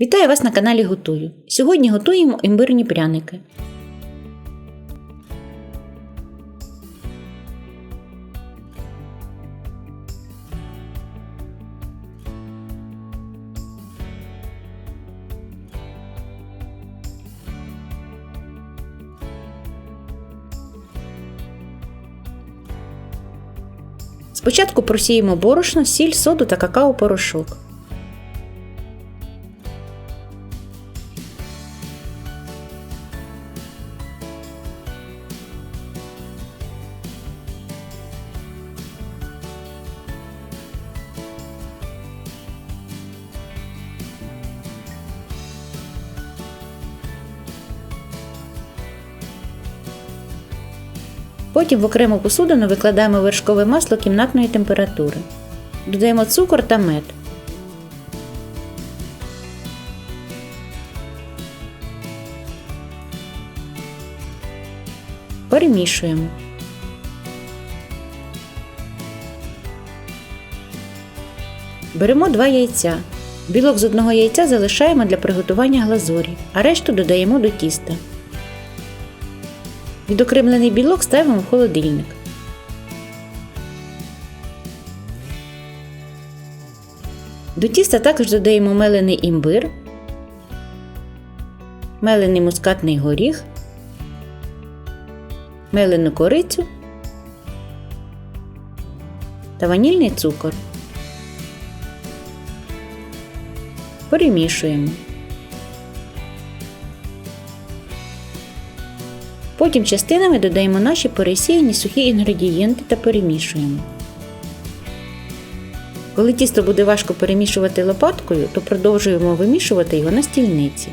Вітаю вас на каналі Готую. Сьогодні готуємо імбирні пряники. Спочатку просіємо борошно, сіль, соду та какао-порошок. Потім в окрему посудину викладаємо вершкове масло кімнатної температури. Додаємо цукор та мед. Перемішуємо. Беремо два яйця. Білок з одного яйця залишаємо для приготування глазурі, а решту додаємо до тіста. Відокремлений білок ставимо в холодильник. До тіста також додаємо мелений імбир, мелений мускатний горіх, мелену корицю та ванільний цукор. Перемішуємо. Потім частинами додаємо наші пересіяні сухі інгредієнти та перемішуємо. Коли тісто буде важко перемішувати лопаткою, то продовжуємо вимішувати його на стільниці.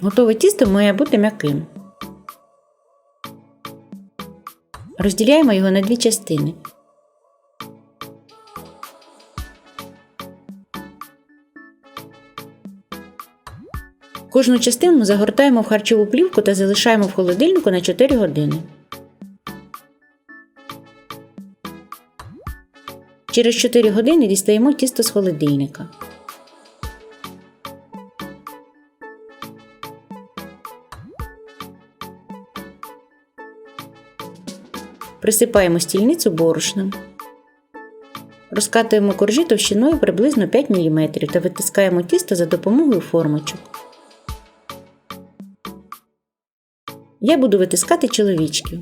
Готове тісто має бути м'яким. Розділяємо його на дві частини. Кожну частину загортаємо в харчову плівку та залишаємо в холодильнику на 4 години. Через 4 години дістаємо тісто з холодильника. Присипаємо стільницю борошном. Розкатуємо коржі товщиною приблизно 5 мм та витискаємо тісто за допомогою формочок. Я буду витискати чоловічків.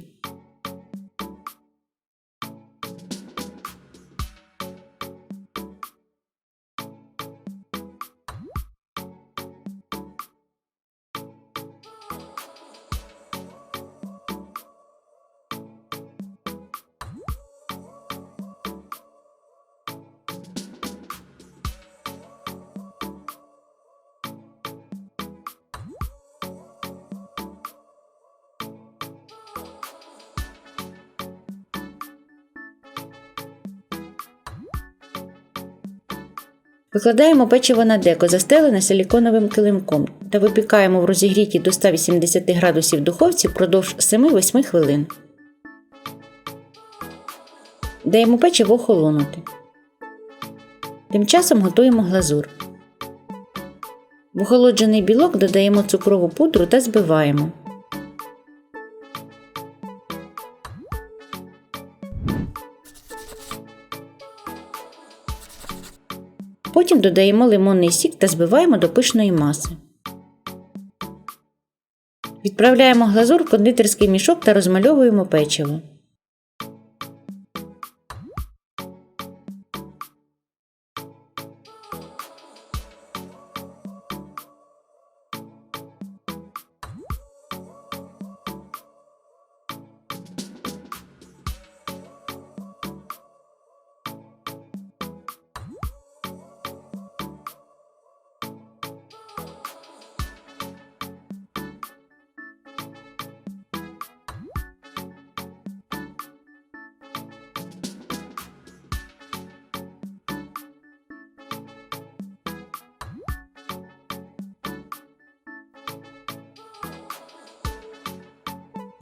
Викладаємо печиво на деко, застелене силіконовим килимком та випікаємо в розігрітій до 180 градусів духовці впродовж 7-8 хвилин. Даємо печиво охолонути. Тим часом готуємо глазур. В охолоджений білок додаємо цукрову пудру та збиваємо. Потім додаємо лимонний сік та збиваємо до пишної маси. Відправляємо глазур в кондитерський мішок та розмальовуємо печиво.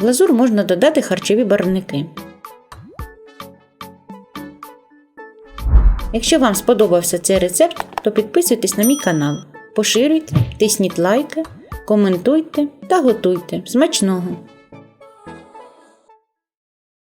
Глазур можна додати харчові барвники. Якщо вам сподобався цей рецепт, то підписуйтесь на мій канал, поширюйте, тисніть лайки, коментуйте та готуйте. Смачного!